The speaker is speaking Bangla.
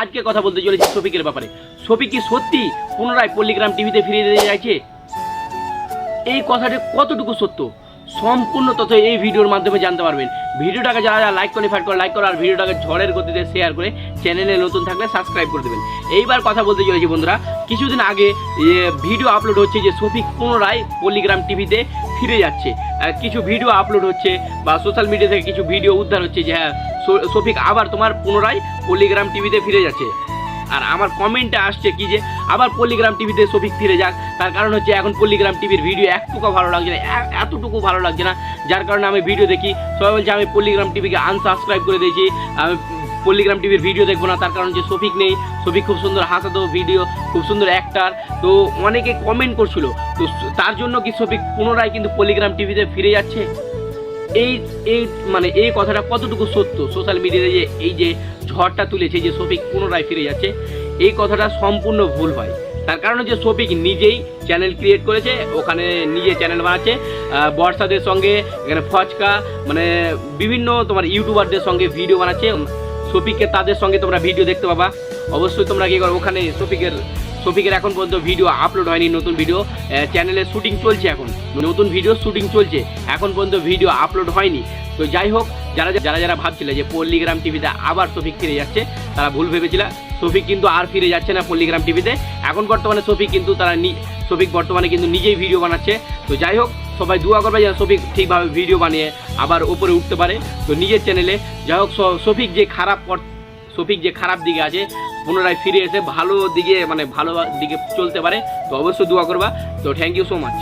আজকে কথা বলতে চলেছি শফিকের ব্যাপারে। শফিক কি সত্যি পুনরায় পল্লিগ্রাম টিভিতে ফিরিয়ে দিতে চাইছে? এই কথাটি কতটুকু সত্য? সম্পূর্ণ তথ্য এই ভিডিওর মাধ্যমে জানতে পারবেন। ভিডিওটাকে যারা যারা লাইক করে ফাইট করে লাইক করো, আর ভিডিওটাকে ঝড়ের গতিতে শেয়ার করে চ্যানেলে নতুন থাকলে সাবস্ক্রাইব করে দেবেন। এইবার কথা বলতে চলেছি বন্ধুরা, কিছুদিন আগে ভিডিও আপলোড হচ্ছে যে শফিক পুনরায় পল্লিগ্রাম টিভিতে ফিরে যাচ্ছে। কিছু ভিডিও আপলোড হচ্ছে বা সোশ্যাল মিডিয়া থেকে কিছু ভিডিও উদ্ধার হচ্ছে যে হ্যাঁ শফিক, আবার তোমার পুনরায় পল্লিগ্রাম টিভিতে ফিরে যাচ্ছে। আর আমার কমেন্টে আসছে কি যে, আবার পল্লিগ্রাম টিভিতে শফিক ফিরে যাক। তার কারণ হচ্ছে এখন পল্লিগ্রাম টিভির ভিডিও একটুকু ভালো লাগছে না এতটুকু ভালো লাগছে না, যার কারণে আমি ভিডিও দেখি। সবাই বলছে, আমি পল্লিগ্রাম টিভিকে আনসাবস্ক্রাইব করে দিয়েছি। আমি পল্লিগ্রাম টিভির ভিডিও দেখব না, তার কারণ যে শফিক নেই। শফিক খুব সুন্দর হাসা হাসাতো ভিডিও খুব সুন্দর অ্যাক্টার তো অনেকে কমেন্ট করছিল। তো তার জন্য কি শফিক পুনরায় কিন্তু পল্লিগ্রাম টিভিতে ফিরে যাচ্ছে? এই এই মানে এই কথাটা কতটুকু সত্য? সোশ্যাল মিডিয়াতে যে এই যে ঝড়টা তুলেছে যে শফিক পুনরায় ফিরে যাচ্ছে, এই কথাটা সম্পূর্ণ ভুল হয়। তার কারণ হচ্ছে শফিক নিজেই চ্যানেল ক্রিয়েট করেছে, ওখানে নিজে চ্যানেল বানাচ্ছে। বর্ষাদের সঙ্গে, এখানে ফচকা মানে বিভিন্ন তোমার ইউটিউবারদের সঙ্গে ভিডিও বানাচ্ছে। শফিককে তাদের সঙ্গে তোমরা ভিডিও দেখতে পাবা। অবশ্যই তোমরা কী করো, ওখানে শফিকের শফিকের এখন পর্যন্ত ভিডিও আপলোড হয়নি, নতুন ভিডিও চ্যানেলে শুটিং চলছে এখন। নতুন ভিডিও শুটিং চলছে, এখন পর্যন্ত ভিডিও আপলোড হয়নি। তো যাই হোক, যারা যারা যারা ভাবছিল যে পল্লিগ্রাম টিভিতে আবার শফিক ফিরে যাচ্ছে, তারা ভুল ভেবেছিল। শফিক কিন্তু আর ফিরে যাচ্ছে না পল্লিগ্রাম টিভিতে এখন বর্তমানে শফিক কিন্তু তারা শফিক বর্তমানে কিন্তু নিজেই ভিডিও বানাচ্ছে। তো যাই হোক, সবাই দোয়া করবে যেন শফিক ঠিকভাবে ভিডিও বানিয়ে আবার ওপরে উঠতে পারে। তো নিজের চ্যানেলে যাই হোক শফিক যে খারাপ শফিক যে খারাপ দিকে আছে, পুনরায় ফিরে এসে ভালো দিকে মানে ভালো দিকে চলতে পারে, তো অবশ্যই দোয়া করবা। তো থ্যাংক ইউ সো মাচ